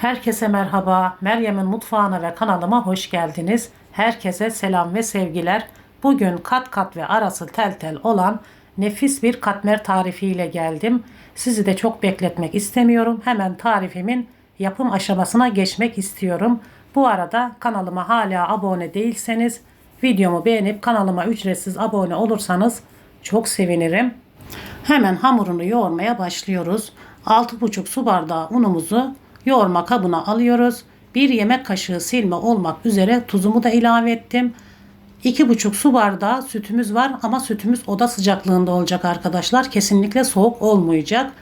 Herkese merhaba. Meryem'in mutfağına ve kanalıma hoş geldiniz. Herkese selam ve sevgiler. Bugün kat kat ve arası tel tel olan nefis bir katmer tarifiyle geldim. Sizi de çok bekletmek istemiyorum. Hemen tarifimin yapım aşamasına geçmek istiyorum. Bu arada kanalıma hala abone değilseniz videomu beğenip kanalıma ücretsiz abone olursanız çok sevinirim. Hemen hamurunu yoğurmaya başlıyoruz. 6,5 su bardağı unumuzu yoğurma kabına alıyoruz. 1 yemek kaşığı silme olmak üzere tuzumu da ilave ettim. 2,5 su bardağı sütümüz var ama sütümüz oda sıcaklığında olacak arkadaşlar. Kesinlikle soğuk olmayacak.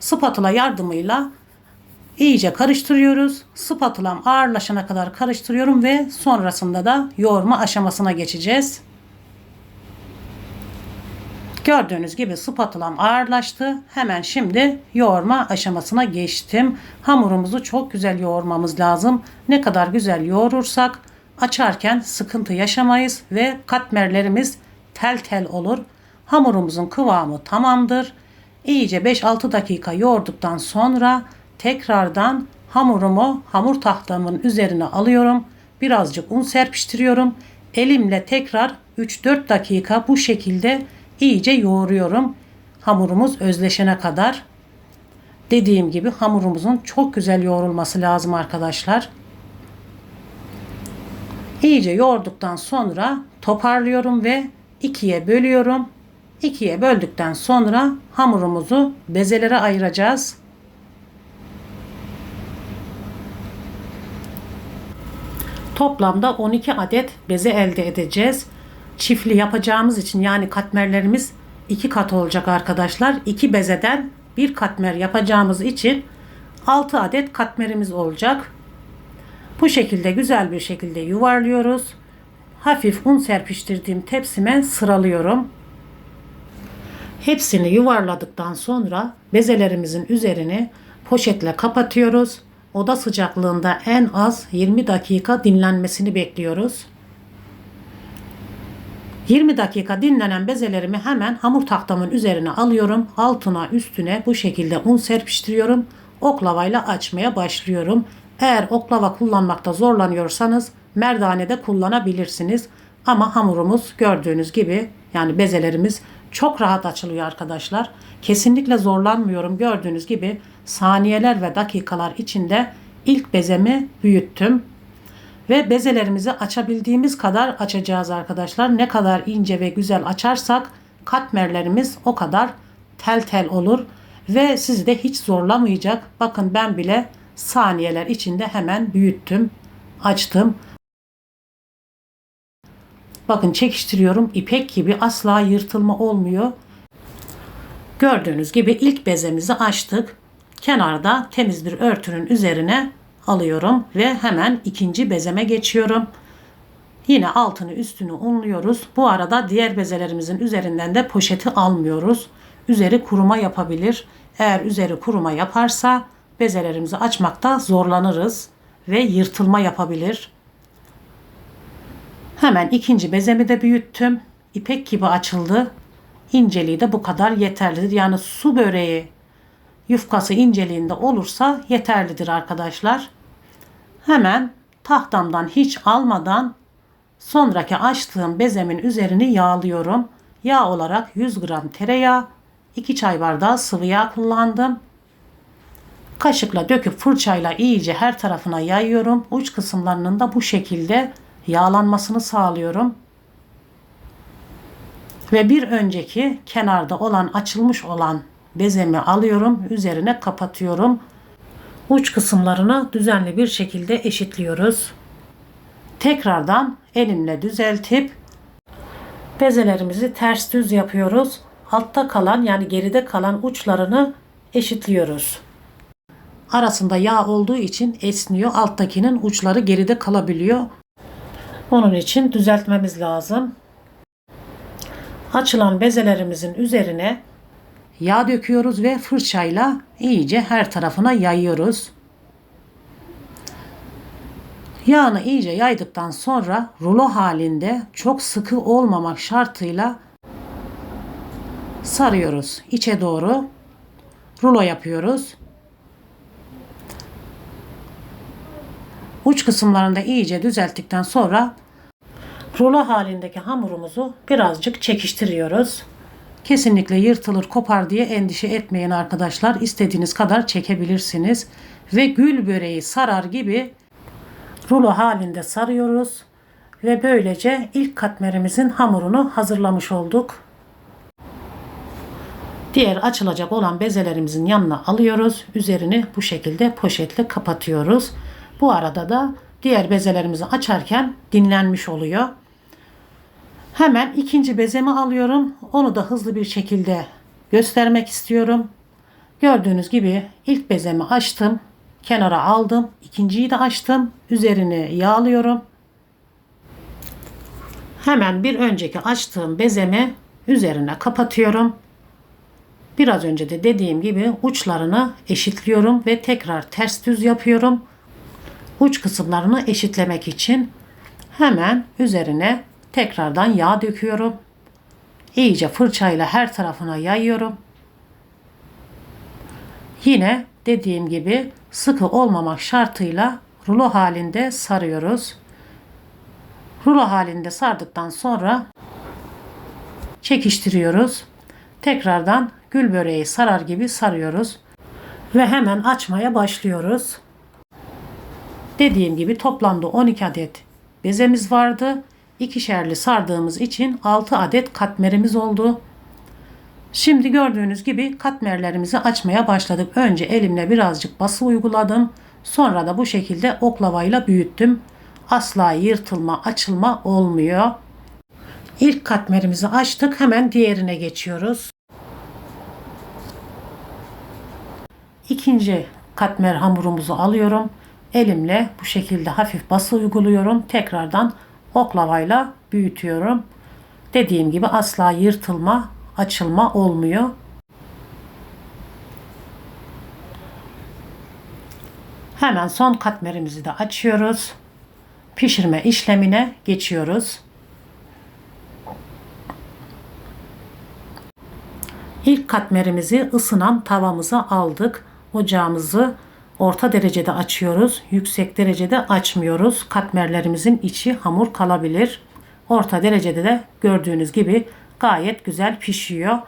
Spatula yardımıyla iyice karıştırıyoruz. Spatulam ağırlaşana kadar karıştırıyorum ve sonrasında da yoğurma aşamasına geçeceğiz. Gördüğünüz gibi spatulam ağırlaştı. Hemen şimdi yoğurma aşamasına geçtim. Hamurumuzu çok güzel yoğurmamız lazım. Ne kadar güzel yoğurursak açarken sıkıntı yaşamayız ve katmerlerimiz tel tel olur. Hamurumuzun kıvamı tamamdır. İyice 5-6 dakika yoğurduktan sonra tekrardan hamurumu hamur tahtamın üzerine alıyorum. Birazcık un serpiştiriyorum. Elimle tekrar 3-4 dakika bu şekilde iyice yoğuruyorum. Hamurumuz özleşene kadar. Dediğim gibi hamurumuzun çok güzel yoğrulması lazım arkadaşlar. İyice yoğurduktan sonra toparlıyorum ve ikiye bölüyorum. İkiye böldükten sonra hamurumuzu bezelere ayıracağız. Toplamda 12 adet beze elde edeceğiz. Çiftli yapacağımız için yani katmerlerimiz iki kat olacak arkadaşlar. İki bezeden bir katmer yapacağımız için 6 adet katmerimiz olacak. Bu şekilde güzel bir şekilde yuvarlıyoruz. Hafif un serpiştirdiğim tepsime sıralıyorum. Hepsini yuvarladıktan sonra bezelerimizin üzerini poşetle kapatıyoruz. Oda sıcaklığında en az 20 dakika dinlenmesini bekliyoruz. 20 dakika dinlenen bezelerimi hemen hamur tahtamın üzerine alıyorum. Altına üstüne bu şekilde un serpiştiriyorum. Oklavayla açmaya başlıyorum. Eğer oklava kullanmakta zorlanıyorsanız merdane de kullanabilirsiniz. Ama hamurumuz gördüğünüz gibi yani bezelerimiz çok rahat açılıyor arkadaşlar. Kesinlikle zorlanmıyorum. Gördüğünüz gibi saniyeler ve dakikalar içinde ilk bezemi büyüttüm. Ve bezelerimizi açabildiğimiz kadar açacağız arkadaşlar. Ne kadar ince ve güzel açarsak katmerlerimiz o kadar tel tel olur. Ve sizi de hiç zorlamayacak. Bakın ben bile saniyeler içinde hemen büyüttüm, açtım. Bakın çekiştiriyorum. ipek gibi asla yırtılma olmuyor. Gördüğünüz gibi ilk bezemizi açtık. Kenarda temiz bir örtünün üzerine alıyorum ve hemen ikinci bezeme geçiyorum. Yine altını üstünü unluyoruz. Bu arada diğer bezelerimizin üzerinden de poşeti almıyoruz. Üzeri kuruma yapabilir. Eğer üzeri kuruma yaparsa bezelerimizi açmakta zorlanırız ve yırtılma yapabilir. Hemen ikinci bezemi de büyüttüm. İpek gibi açıldı. İnceliği de bu kadar yeterlidir. Yani su böreği yufkası inceliğinde olursa yeterlidir arkadaşlar. Hemen tahtamdan hiç almadan sonraki açtığım bezemin üzerini yağlıyorum. Yağ olarak 100 gram tereyağı, 2 çay bardağı sıvı yağ kullandım. Kaşıkla döküp fırçayla iyice her tarafına yayıyorum. Uç kısımlarının da bu şekilde yağlanmasını sağlıyorum. Ve bir önceki kenarda olan açılmış olan bezemi alıyorum. Üzerine kapatıyorum. Uç kısımlarını düzenli bir şekilde eşitliyoruz. Tekrardan elimle düzeltip bezelerimizi ters düz yapıyoruz. Altta kalan yani geride kalan uçlarını eşitliyoruz. Arasında yağ olduğu için esniyor. Alttakinin uçları geride kalabiliyor. Onun için düzeltmemiz lazım. Açılan bezelerimizin üzerine yağ döküyoruz ve fırçayla iyice her tarafına yayıyoruz. Yağını iyice yaydıktan sonra rulo halinde çok sıkı olmamak şartıyla sarıyoruz içe doğru. Rulo yapıyoruz. Uç kısımlarını da iyice düzelttikten sonra rulo halindeki hamurumuzu birazcık çekiştiriyoruz. Kesinlikle yırtılır kopar diye endişe etmeyin arkadaşlar. İstediğiniz kadar çekebilirsiniz. Ve gül böreği sarar gibi rulo halinde sarıyoruz. Ve böylece ilk katmerimizin hamurunu hazırlamış olduk. Diğer açılacak olan bezelerimizin yanına alıyoruz. Üzerini bu şekilde poşetle kapatıyoruz. Bu arada da diğer bezelerimizi açarken dinlenmiş oluyor. Hemen ikinci bezemi alıyorum. Onu da hızlı bir şekilde göstermek istiyorum. Gördüğünüz gibi ilk bezemi açtım. Kenara aldım. İkinciyi de açtım. Üzerini yağlıyorum. Hemen bir önceki açtığım bezemi üzerine kapatıyorum. Biraz önce de dediğim gibi uçlarını eşitliyorum ve tekrar ters düz yapıyorum. Uç kısımlarını eşitlemek için hemen üzerine tekrardan yağ döküyorum. İyice fırçayla her tarafına yayıyorum. Yine dediğim gibi sıkı olmamak şartıyla rulo halinde sarıyoruz. Rulo halinde sardıktan sonra çekiştiriyoruz. Tekrardan gül böreği sarar gibi sarıyoruz ve hemen açmaya başlıyoruz. Dediğim gibi toplamda 12 adet bezemiz vardı. İkişerli sardığımız için 6 adet katmerimiz oldu. Şimdi gördüğünüz gibi katmerlerimizi açmaya başladık. Önce elimle birazcık bası uyguladım. Sonra da bu şekilde oklavayla büyüttüm. Asla yırtılma, açılma olmuyor. İlk katmerimizi açtık. Hemen diğerine geçiyoruz. İkinci katmer hamurumuzu alıyorum. Elimle bu şekilde hafif bası uyguluyorum. Tekrardan oklavayla büyütüyorum. Dediğim gibi asla yırtılma, açılma olmuyor. Hemen son katmerimizi de açıyoruz. Pişirme işlemine geçiyoruz. İlk katmerimizi ısınan tavamıza aldık. Ocağımızı orta derecede açıyoruz. Yüksek derecede açmıyoruz. Katmerlerimizin içi hamur kalabilir. Orta derecede de gördüğünüz gibi gayet güzel pişiyor.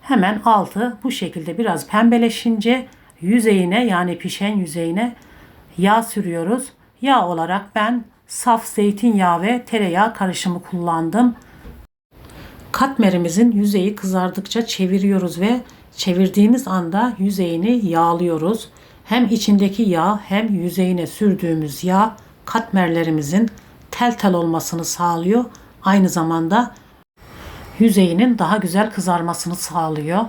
Hemen altı bu şekilde biraz pembeleşince yüzeyine yani pişen yüzeyine yağ sürüyoruz. Yağ olarak ben saf zeytinyağı ve tereyağı karışımı kullandım. Katmerimizin yüzeyi kızardıkça çeviriyoruz ve çevirdiğimiz anda yüzeyini yağlıyoruz. Hem içindeki yağ hem yüzeyine sürdüğümüz yağ katmerlerimizin tel tel olmasını sağlıyor. Aynı zamanda yüzeyinin daha güzel kızarmasını sağlıyor.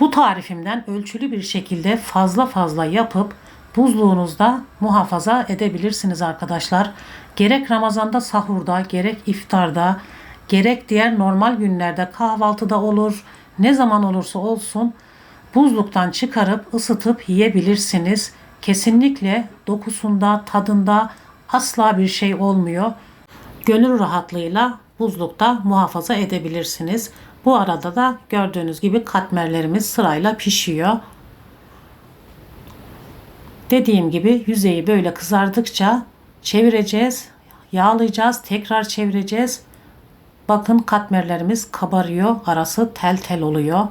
Bu tarifimden ölçülü bir şekilde fazla fazla yapıp buzluğunuzda muhafaza edebilirsiniz arkadaşlar. Gerek Ramazan'da sahurda, gerek iftarda, gerek diğer normal günlerde kahvaltıda olur, ne zaman olursa olsun buzluktan çıkarıp ısıtıp yiyebilirsiniz. Kesinlikle dokusunda, tadında asla bir şey olmuyor. Gönül rahatlığıyla buzlukta muhafaza edebilirsiniz. Bu arada da gördüğünüz gibi katmerlerimiz sırayla pişiyor. Dediğim gibi yüzeyi böyle kızardıkça çevireceğiz, yağlayacağız, tekrar çevireceğiz. Bakın katmerlerimiz kabarıyor, arası tel tel oluyor.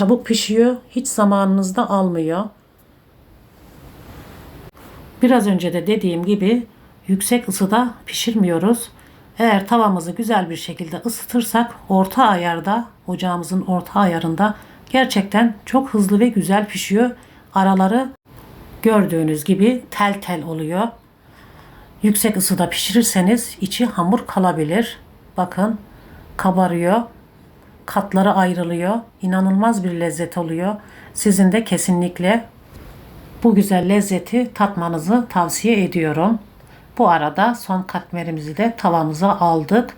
Çabuk pişiyor, hiç zamanınızı da almıyor. Biraz önce de dediğim gibi yüksek ısıda pişirmiyoruz. Eğer tavamızı güzel bir şekilde ısıtırsak orta ayarda, ocağımızın orta ayarında gerçekten çok hızlı ve güzel pişiyor. Araları gördüğünüz gibi tel tel oluyor. Yüksek ısıda pişirirseniz içi hamur kalabilir. Bakın kabarıyor. Katları ayrılıyor. İnanılmaz bir lezzet oluyor. Sizin de kesinlikle bu güzel lezzeti tatmanızı tavsiye ediyorum. Bu arada son katmerimizi de tavamıza aldık.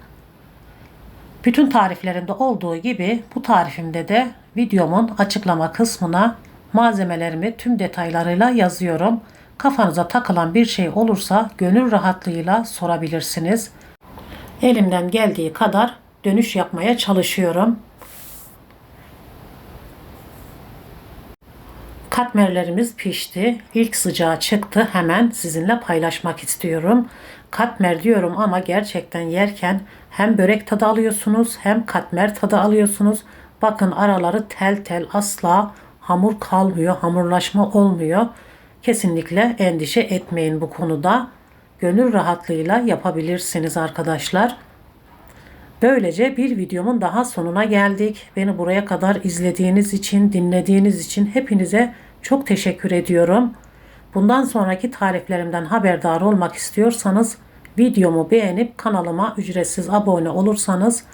Bütün tariflerimde olduğu gibi bu tarifimde de videomun açıklama kısmına malzemelerimi tüm detaylarıyla yazıyorum. Kafanıza takılan bir şey olursa gönül rahatlığıyla sorabilirsiniz. Elimden geldiği kadar dönüş yapmaya çalışıyorum. Katmerlerimiz pişti. İlk sıcağı çıktı. Hemen sizinle paylaşmak istiyorum. Katmer diyorum ama gerçekten yerken hem börek tadı alıyorsunuz hem katmer tadı alıyorsunuz. Bakın araları tel tel asla hamur kalmıyor, hamurlaşma olmuyor. Kesinlikle endişe etmeyin bu konuda. Gönül rahatlığıyla yapabilirsiniz arkadaşlar. Böylece bir videomun daha sonuna geldik. Beni buraya kadar izlediğiniz için, dinlediğiniz için hepinize çok teşekkür ediyorum. Bundan sonraki tariflerimden haberdar olmak istiyorsanız videomu beğenip kanalıma ücretsiz abone olursanız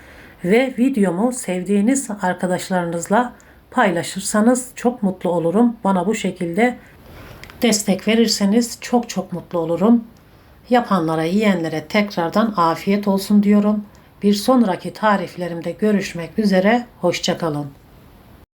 ve videomu sevdiğiniz arkadaşlarınızla paylaşırsanız çok mutlu olurum. Bana bu şekilde destek verirseniz çok çok mutlu olurum. Yapanlara, yiyenlere tekrardan afiyet olsun diyorum. Bir sonraki tariflerimde görüşmek üzere. Hoşçakalın.